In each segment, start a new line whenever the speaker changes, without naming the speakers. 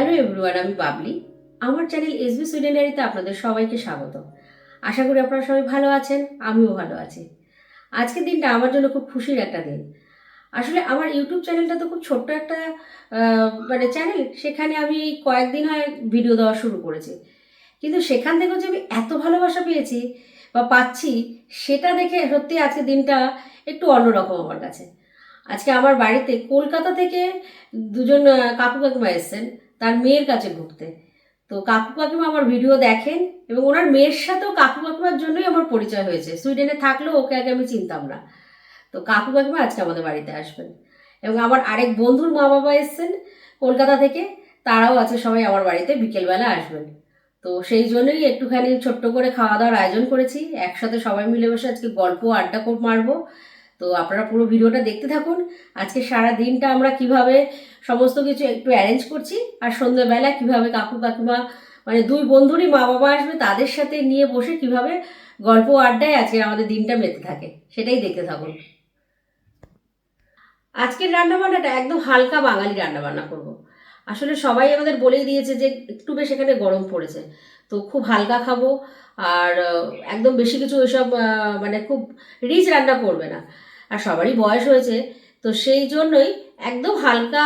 Hello everyone, আমি বাবলি। আমার channel SB সুইডেনারিতে আপনাদের সবাইকে স্বাগত। আশা করি আপনারা সবাই ভালো আছেন, আমিও ভালো আছি। আজকের দিনটা আমার জন্য খুব খুশির একটা দিন। আসলে আমার ইউটিউব চ্যানেলটা তো খুব ছোট্ট একটা মানে চ্যানেল, সেখানে আমি কয়েকদিন হয় ভিডিও দেওয়া শুরু করেছি। কিন্তু সেখান থেকেও যে আমি এত ভালোবাসা পেয়েছি বা পাচ্ছি, সেটা দেখে সত্যি আজকের দিনটা একটু অন্যরকম আমার কাছে। আজকে আমার বাড়িতে কলকাতা থেকে দুজন কাকু কাকিমা এসছেন। তার মেয়ের কাছে ঘুরতে। তো কাকু কাকিমা আমার ভিডিও দেখেন এবং ওনার মেয়ের সাথেও কাকু কাকিমার জন্যই আমার পরিচয় হয়েছে। সুইডেনে থাকলেও ওকে আগে আমি চিনতাম না। তো কাকু কাকিমা আজকে আমাদের বাড়িতে আসবেন। এবং আমার আরেক বন্ধুর মা বাবা এসছেন কলকাতা থেকে, তারাও আছে সবাই আমার বাড়িতে বিকেলবেলা আসবেন। তো সেই জন্যই একটুখানি ছোট্ট করে খাওয়া দাওয়ার আয়োজন করেছি। একসাথে সবাই মিলে বসে আজকে গল্প আড্ডা করে মারবো। তো আপনারা পুরো ভিডিওটা দেখতে থাকুন। আজকে সারা দিনটা আমরা কীভাবে সমস্ত কিছু একটু অ্যারেঞ্জ করছি আর সন্ধ্যেবেলা কীভাবে কাকু কাকিমা মানে দুই বন্ধুরই মা বাবা আসবে তাদের সাথে নিয়ে বসে কীভাবে গল্প আড্ডায় আজকে আমাদের দিনটা মেতে থাকে, সেটাই দেখতে থাকুন। আজকের রান্নাবান্নাটা একদম হালকা বাঙালি রান্নাবান্না করব। আসলে সবাই আমাদের বলেই দিয়েছে যে একটু বেশ এখানে গরম পড়েছে, তো খুব হালকা খাব। আর একদম বেশি কিছু ওইসব মানে খুব রিচ রান্না করবে না। আর সবারই বয়স হয়েছে, তো সেই জন্যই একদম হালকা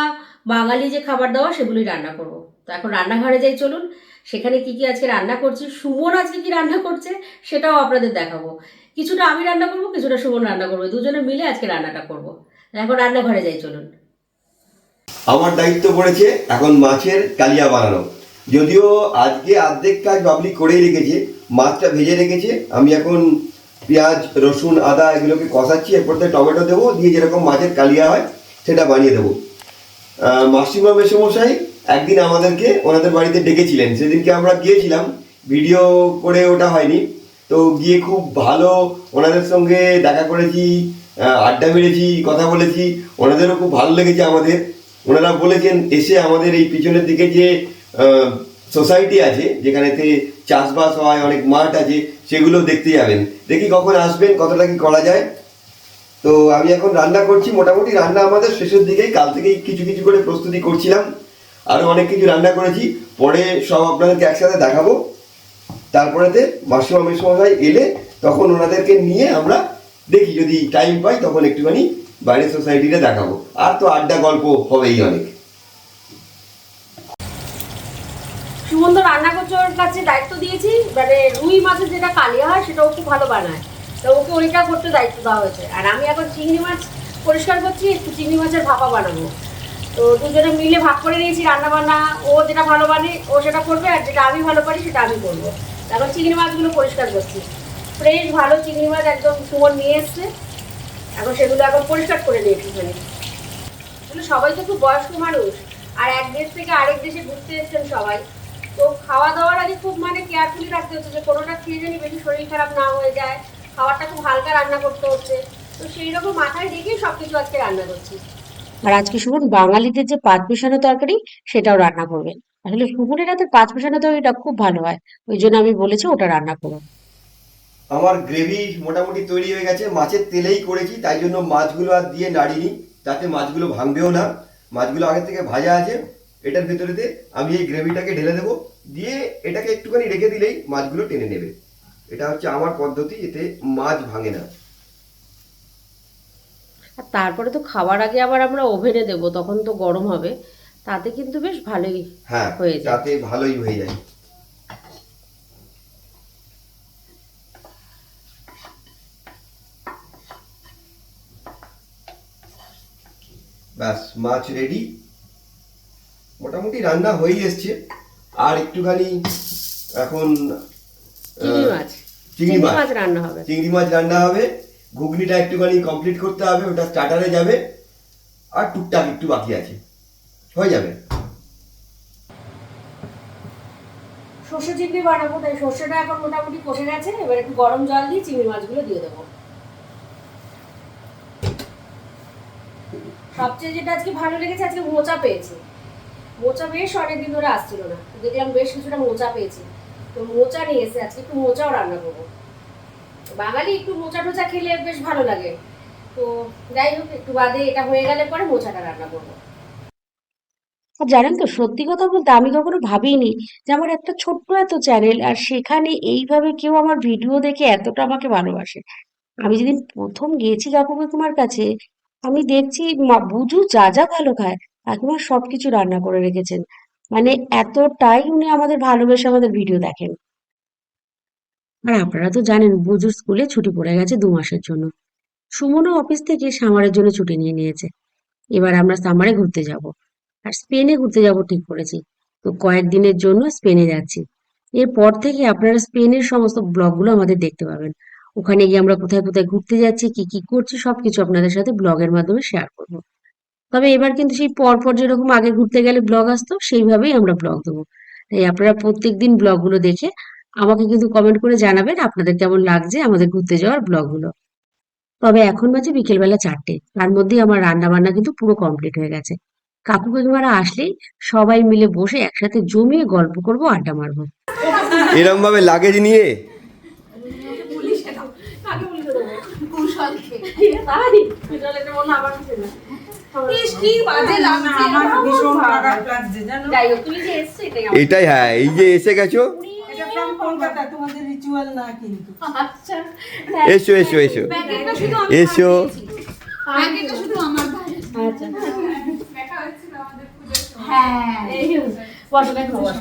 বাঙালি যে খাবার দাওয়া সেগুলোই রান্না করব। তো এখন রান্নাঘরে যাই, চলুন। সেখানে কি কি আজকে রান্না করছি, সুমন আজকে কি রান্না করছে সেটাও আপনাদের দেখাবো। কিছুটা আমি রান্না করব, কিছুটা সুমন রান্না করব, দুজনে মিলে আজকে রান্নাটা করব। এখন রান্নাঘরে যাই, চলুন।
আমার দায়িত্ব পড়েছে এখন মাছের কালিয়া বানানো। যদিও আজকে অর্ধেক কাজ বাবলি করেই রেখেছে, মাছটা ভেজে রেখেছে, আমি এখন পেঁয়াজ, রসুন, আদা এগুলোকে কষাচ্ছি, এরপর থেকে টমেটো দেবো, দিয়ে যেরকম মাছের কালিয়া হয়, সেটা বানিয়ে দেবো। মাসিমা মেসমশাই একদিন আমাদেরকে ওনাদের বাড়িতে ডেকেছিলেন। সেদিনকে আমরা গিয়েছিলাম, ভিডিও করে ওটা হয়নি। তো গিয়ে খুব ভালো ওনাদের সঙ্গে দেখা করেছি আড্ডা মেরেছি, কথা বলেছি। ওনাদেরও খুব ভালো লেগেছে আমাদের। ওনারা বলেছেন, এসে আমাদের এই পিছনের দিকে যে সোসাইটি আছে, যেখানেতে চাষবাস হয়, অনেক মাঠ আছে সেগুলো দেখতে যাবেন। দেখি কখন আসবেন, কতটা কি করা যায়। তো আমি এখন রান্না করছি, মোটামুটি রান্না আমাদের শেষের দিকেই। কাল থেকেই কিছু কিছু করে প্রস্তুতি করছিলাম। আরও অনেক কিছু রান্না করেছি। পরে সব আপনাদেরকে একসাথে দেখাবো। তারপরেতে মাসিমা মেসমশাই এলে তখন ওনাদেরকে নিয়ে আমরা দেখি। যদি টাইম পাই, তখন একটুখানি বাইরের সোসাইটিটা দেখাবো। আর তো আড্ডা গল্প হবেই অনেক।
সুমন্ত রান্না করছে ওর কাছে দায়িত্ব দিয়েছি। মানে রুই মাছের যেটা কালিয়া হয়, সেটাও খুব ভালো বানায়। তো ওকে ওইটা করতে দায়িত্ব দেওয়া হয়েছে। আর আমি এখন চিংড়ি মাছ পরিষ্কার করছি, একটু চিংড়ি মাছের ভাপা বানাবো। তো দুজনে মিলে ভাগ করে নিয়েছি রান্না বান্না ও যেটা ভালো বানে, ও সেটা করবে, আর যেটা আমি ভালো পারি, সেটা আমি করব। এখন চিংড়ি মাছগুলো পরিষ্কার করছি। ফ্রেশ ভালো চিংড়ি মাছ একদম সুমন নিয়ে এসছে। এখন সেগুলো এখন পরিষ্কার করে একটুখানি আসলে সবাই তো খুব বয়স্ক মানুষ, আর এক দেশ থেকে আরেক দেশে ঘুরতে এসছেন সবাই। তো খাওয়া দাওয়ার আগে খুব মানে কেয়ারফুলি রাখতে হচ্ছে যে কোনোটা খেয়ে জানি বেশি শরীর খারাপ না হয়ে যায় খাবারটা খুব হালকা রান্না করতে হচ্ছে। তো সেই রকম মাথায় রেখেই সব কিছু আজকে রান্না করছি। আর আজকে সুমন বাঙালিদের যে পাঁচ মেশানো তরকারি সেটাও রান্না করবেন। আসলে সুমনের হাতে পাঁচ মেশানো তরকারিটা খুব ভালো হয় ওই জন্য আমি বলেছি ওটা রান্না করো
আমার গ্রেভি মোটামুটি তৈরি হয়ে গেছে মাছের তেলেই করেছি তাই জন্য মাছগুলো আর দিয়ে নাড়িনি তাতে মাছগুলো ভাঙবেও না। মাছগুলো আগে থেকে ভাজা আছে এটার ভেতরেতে আমি এই গ্রেভিটাকে ঢেলে দেবো। দিয়ে এটাকে একটুখানি রেখে দিলেই মাছগুলো টেনে নেবে। এটা হচ্ছে আমার পদ্ধতি এতে মাছ ভাঙে না।
আর তারপরে তো খাওয়ার আগে আবার আমরা ওভেনে দেবো তখন তো গরম হবে। তাতে কিন্তু বেশ ভালোই
হ্যাঁ
হয়ে যায়।
তাতে ভালোই হয়ে যায়। ব্যাস মাছ রেডি মোটামুটি রান্না হয়েই এসছে। আর একটুখানি এখন
চিংড়ি মাছ।
চিংড়ি মাছ।
রান্না হবে।
চিংড়ি মাছ রান্না হবে। ঘুগনিটা একটুখানি কমপ্লিট করতে হবে ওটা স্টার্টারে যাবে। আর টুকটাক একটু বাকি আছে। হয়ে যাবে।
সর্ষে চিংড়ি বানাবো তাই সর্ষেটা এখন মোটামুটি কষে গেছে। এবার একটু গরম জল দিয়ে চিংড়ি মাছগুলো দিয়ে দেবো। সবচেয়ে যেটা আজকে ভালো লেগেছে আজকে মোচা পেয়েছি। মোচা বেশ অনেকদিন ধরে আসছিল না। দেখলাম বেশ কিছুটা মোচা পেয়েছি। তো মোচা নিয়ে এসে আজকে একটু মোচাও রান্না করব। বাঙালি একটু মোচা টোচা খেলে বেশ ভালো লাগে। তো যাই হোক, একটু বাদে এটা হয়ে গেলে পরে মোচাটা রান্না করব। আর জানেন তো, সত্যি কথা বলতে আমি কখনো ভাবিনি যে আমার একটা ছোট্ট এত চ্যানেল আর সেখানে এইভাবে কেউ আমার ভিডিও দেখে এতটা আমাকে ভালোবাসে। আমি যেদিন প্রথম গিয়েছি কাকু তোমার কাছে, আমি দেখছি বুজু যা যা ভালো খায়। কাকিমা সবকিছু রান্না করে রেখেছেন। মানে এতটাই উনি আমাদের ভালোবেসে আমাদের ভিডিও দেখেন। আর আপনারা তো জানেন, বুজুর স্কুলে ছুটি পড়ে গেছে দু মাসের জন্য। সুমনও অফিস থেকে সামারের জন্য ছুটি নিয়ে নিয়েছে। এবার আমরা সামারে ঘুরতে যাব। আর স্পেনে ঘুরতে যাব ঠিক করেছি। তো কয়েকদিনের জন্য স্পেনে যাচ্ছি। এরপর থেকে আপনারা স্পেনের সমস্ত ব্লগগুলো আমাদের দেখতে পাবেন। ওখানে গিয়ে আমরা কোথায় কোথায় ঘুরতে যাচ্ছি, কি কি করছি, সবকিছু আপনাদের সাথে ব্লগের মাধ্যমে শেয়ার করব। তবে এবার কিন্তু সেই পরপর যেরকম আগে ঘুরতে গেলে ব্লগ আসতো সেইভাবেই আমরা ব্লগ দেবো। তাই আপনারা প্রত্যেক প্রত্যেকদিন ব্লগগুলো দেখে আমাকে কিন্তু কমেন্ট করে জানাবেন আপনাদের কেমন লাগছে আমাদের ঘুরতে যাওয়ার ব্লগগুলো তবে এখন বাজে বিকেলবেলা চারটে তার মধ্যেই আমার রান্না বান্না কিন্তু পুরো কমপ্লিট হয়ে গেছে। কাকু কাকিমারা আসলেই সবাই মিলে বসে একসাথে জমিয়ে গল্প করব আড্ডা মারবো।
এরম ভাবে লাগেজ নিয়ে
যাই হোক তুমি যে এসছো এটাই
এটাই হ্যাঁ এই যে এসে গেছো?
এটা from কলকাতা তোমাদের রিচুয়াল না কিন্তু।
আচ্ছা
এসো এসো এসো। এসো।
আচ্ছা। হ্যাঁ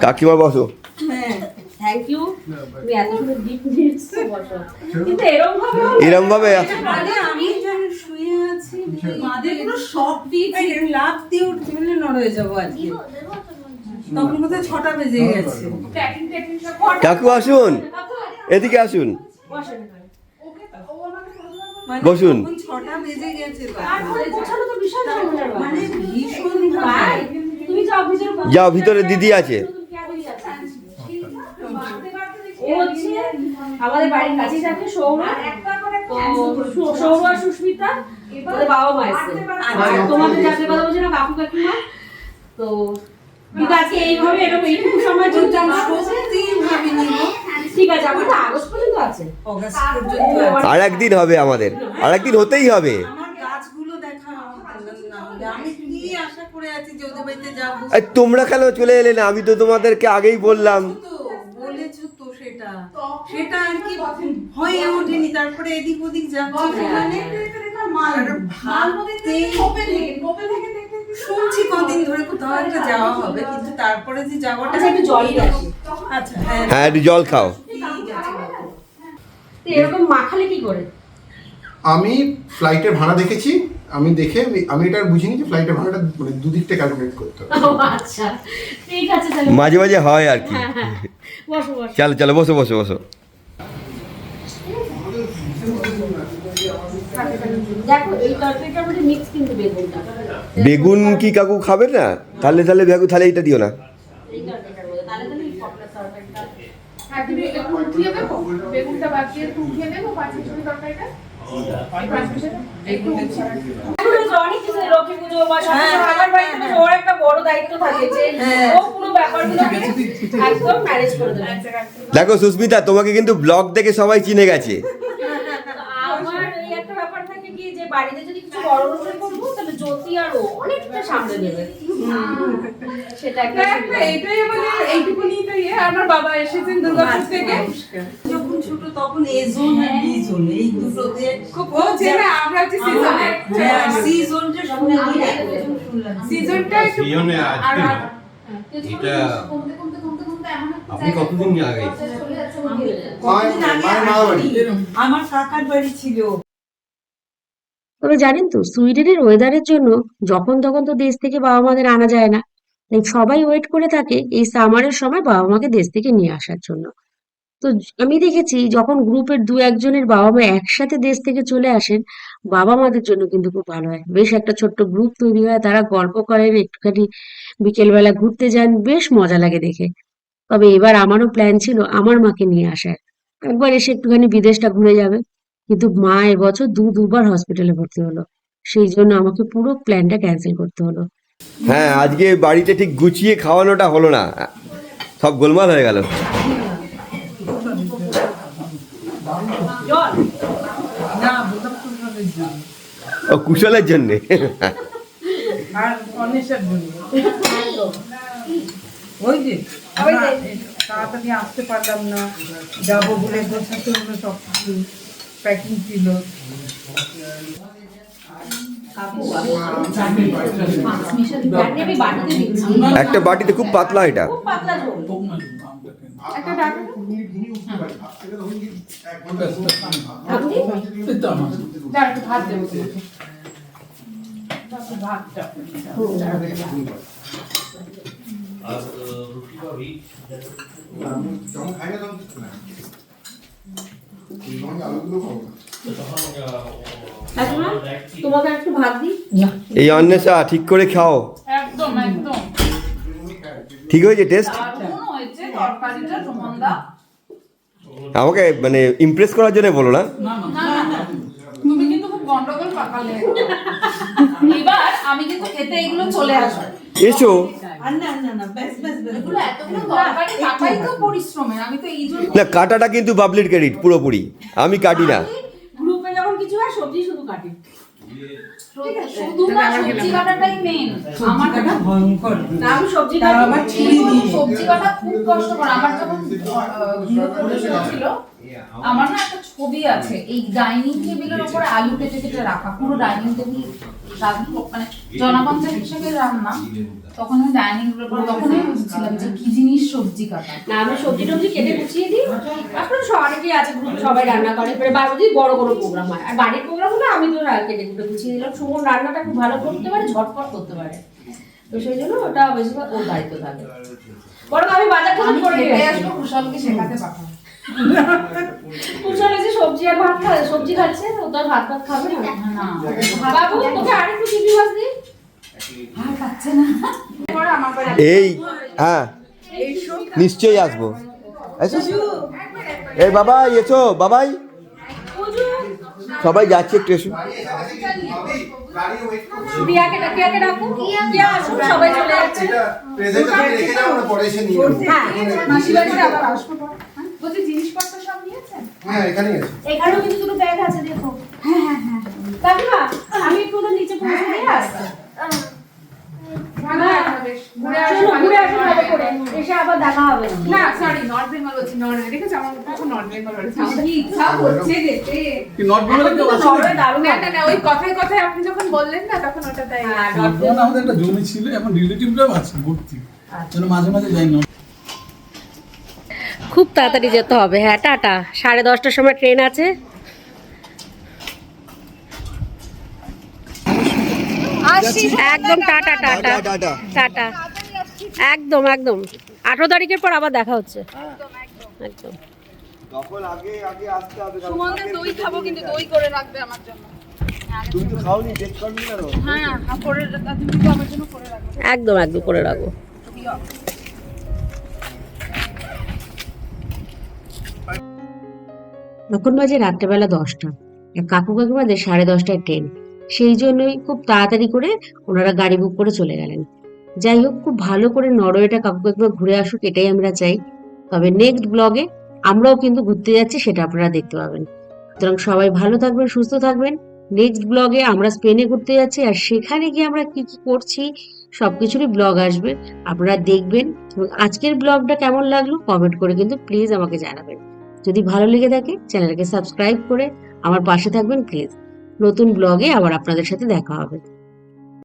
কাকিমা বসো।
হ্যাঁ
থ্যাংক ইউ তুমি এত সুন্দর গিফট দিয়েছ বসো। কিন্তু এরকম ভাবে
এরম ভাবে
আরে আমি যখন শুয়ে আছি মাঝে পুরো সব দিয়েছি লাভ দিয়ে উঠছি বলে নড় হয়ে যাব আজকে। তখন বোধহয় ছটা বেজে গেছে।
কাকু আসুন। এদিকে আসুন।
মানে
বসুন।
ছটা বেজে গেছে
ব্যাপার।
মানে ভীষণ
যাও ভিতরে বসো।
যাও ভিতরে দিদি আছে।
হচ্ছে আমাদের বাড়ির কাছেই থাকে সৌর তো সৌ- সৌর আর সুস্মিতা বাবা মা আর তোমাদের কথা বলছি না কাকু কাকিমা তো কিন্তু আজকে এইভাবে এরকম এইটুকু সময় জন্য
সত্যি ভাবিনি গো।
ঠিক আছে আমার তো আগস্ট পর্যন্ত আছে।
অগাস্ট পর্যন্ত আছে।
আর একদিন হবে আমাদের। আর একদিন হতেই হবে। তোমরা কেন চলে এলে না? আমি তো তোমাদেরকে আগেই বললাম।
সেটা সেটা আর কি হয়ে ওঠেনি তারপরে এদিক ওদিক যাচ্ছি সেখানে শুনছি কদিন ধরে কোথাও একটা যাওয়া হবে কিন্তু তারপরে যে যাওয়াটা
আচ্ছা একটু জল নিয়ে
আচ্ছা হ্যাঁ।
হ্যাঁ একটু জল খাও।
তো এরকম মাখালে কি করে?
আমি ফ্লাইটের ভাড়া দেখেছি। আমি দেখে আমি- আমি এটা বুঝিনি যে ফ্লাইটের ভাড়াটা মানে দুদিকটা ক্যালকুলেট করতে হবে।
আচ্ছা ঠিক আছে
মাঝে মাঝে হয় আর কি।
হ্যাঁ হ্যাঁ বসো বসো।
চলো চলো বসো বসো বসো। বেগুন কি কাকু খাবে না? তাহলে তাহলে বেগু তাহলে এটা দিও না।
হ্যাঁ? বেগুনটা বাদ দিয়ে একটু উঠিয়ে দেবো, পাঁচ মিশালি তরকারিটা?
থাকে
দেখো সুস্মিতা তোমাকে কিন্তু ব্লগ দেখে সবাই চিনে গেছে।
থাকে বাড়িতে যদি কিছু বড় অনুষ্ঠান করব তাহলে জ্যোতি আর ও অনেকটা সামনে নেবে সেটা।
এইটাই আমাদের এইটুকুনি তো ইয়ে। আমার বাবা এসেছেন দুর্গাপুর থেকে।
যখন ছোট তখন এ জোন আর বি জোন এই দুটোতে
খুব ও চেনে আমরা হচ্ছে সিজনে
হ্যাঁ সি জোনটা শুনে শুনলাম
সিজনটা একটু
সিজনে এটা আপনি কতদিন আগে।
আমার কাকার বাড়ি ছিল।
তবে জানেন তো সুইডেনের ওয়েদারের জন্য যখন তখন তো দেশ থেকে বাবা মাদের আনা যায় না। তাই সবাই ওয়েট করে থাকে এই সামারের সময় বাবা মাকে দেশ থেকে নিয়ে আসার জন্য। তো আমি দেখেছি যখন গ্রুপের দু একজনের বাবা মা একসাথে দেশ থেকে চলে আসেন, বাবা মাদের জন্য কিন্তু খুব ভালো হয়। বেশ একটা ছোট্ট গ্রুপ তৈরি হয়, তারা গল্প করেন একটুখানি বিকেলবেলা ঘুরতে যান, বেশ মজা লাগে দেখে। তবে এবার আমারও প্ল্যান ছিল আমার মাকে নিয়ে আসার। একবার এসে একটুখানি বিদেশটা ঘুরে যাবে। কিন্তু মা এবছর দু দুবার হসপিটালে ভর্তি হলো। সেই জন্য আমাকে পুরো প্ল্যানটা ক্যান্সেল করতে হলো।
হ্যাঁ আজকে বাড়িতে ঠিক গুছিয়ে খাওয়ানোটা হলো না। সব গোলমাল হয়ে গেল
না বোধহয়
ও কুশলের জন্যে?
ওই যে তাড়াতাড়ি আসতে পারলাম না। যাব বলে গোছাতে হলো সব কিছু প্যাকিং ছিল।
একটা বাটিতে খুব পাতলা এটা। এই অন্বেষা ঠিক করে খাও।
একদম একদম।
ঠিক হয়েছে টেস্ট? আমাকে মানে ইমপ্রেস করার জন্য বলো না।
না না তুমি কিন্তু খুব গন্ডগোল পাকালে। এবার আমি কিন্তু খেতে এগুলো চলে আসব।
এসো।
না
কাটাটা কিন্তু বাবলির ক্রেডিট পুরোপুরি। আমি কাটি না।
গ্রুপে যখন কিছু হয় সবজি শুধু কাটি।
না সবজি আমার
আমার ভয়ঙ্কর।
না আমি সবজি
তাও
কাটি
আবার
কিন্তু সবজি কাটা খুব কষ্টকর আমার যখন আহ, আমার না একটা ছবি আছে এই ডাইনিং টেবিলের উপরে আলু কেটে কেটে রাখা পুরো ডাইনিং টেবিল মানে জনপঞ্চায়েত হিসেবে রান্না তখন আমি ডাইনিং টেবিলের উপরে তখন আমি বুঝছিলাম যে কি জিনিস সবজি কাটা।
না আমি সবজি টবজি কেটে গুছিয়ে দিই। এখন সব অনেকেই আছে গ্রুপে সবাই রান্না করে। এবারে বাড়ি বড় কোনো প্রোগ্রাম হয়। আর বাড়ির প্রোগ্রাম হলে আমি তো কেটে কুটে গুছিয়ে দিলাম। সুমন রান্নাটা খুব ভালো করতে পারে ঝটপট করতে পারে। তো সেই জন্য ওটা বেশিরভাগ ওর দায়িত্ব থাকে। বরং আমি বাজার থেকে করে আসব
কুশলকে শেখাতে পাঠাবো।
কুশলে যে সবজি আর ভাত খায় সবজি খাচ্ছে ও তো ভাত ভাত খাবে না বাবু তোকে
আর খাচ্ছে না পরে
এই হ্যাঁ নিশ্চয়ই আসব এই বাবাই এসো বাবাই সবাই যাচ্ছে একটু এসো
সবাই চলে যাচ্ছে হ্যাঁ।
হ্যাঁ? বলছি জিনিসপত্র সব নিয়েছেন?
হ্যাঁ এখানেই আছে।
এখানেও কিন্তু দুটো ব্যাগ আছে দেখো। হ্যাঁ হ্যাঁ হ্যাঁ। কাকিমা আমি একটু ওদের নিচে পৌঁছে দিয়ে
না ওই কথায় কথায় আপনি যখন বললেন না তখন ওটা তাই
হ্যাঁ,
নর্থ বেঙ্গলে আমাদের একটা জমি ছিল এখন রিলেটিভরাও আছে ভর্তি। মাঝে মাঝে যাই না
খুব তাড়াতাড়ি যেতে হবে। হ্যাঁ টাটা। সাড়ে দশটার সময় ট্রেন আছে। একদম টাটা টাটা টাটা একদম একদম। আঠারো তারিখের পর আবার দেখা হচ্ছে। একদম।
একদম আগে আগে আসতে
তখন বাজে রাত্রেবেলা দশটা। কাকু কাকিমাদের সাড়ে দশটায় ট্রেন। সেই জন্যই খুব তাড়াতাড়ি করে ওনারা গাড়ি বুক করে চলে গেলেন। যাই হোক, খুব ভালো করে নরওয়েটা কাকু কাকিমা ঘুরে আসুক, এটাই আমরা চাই। তবে নেক্সট ব্লগে আমরাও কিন্তু ঘুরতে যাচ্ছি, সেটা আপনারা দেখতে পাবেন। সুতরাং সবাই ভালো থাকবেন, সুস্থ থাকবেন। নেক্সট ব্লগে আমরা স্পেনে ঘুরতে যাচ্ছি, আর সেখানে গিয়ে আমরা কি কি করছি, সবকিছুরই ব্লগ আসবে। আপনারা দেখবেন। এবং আজকের ব্লগটা কেমন লাগল কমেন্ট করে কিন্তু প্লিজ আমাকে জানাবেন। যদি ভালো লেগে থাকে, চ্যানেলকে সাবস্ক্রাইব করে আমার পাশে থাকবেন, প্লিজ। নতুন ব্লগে আবার আপনাদের সাথে দেখা হবে।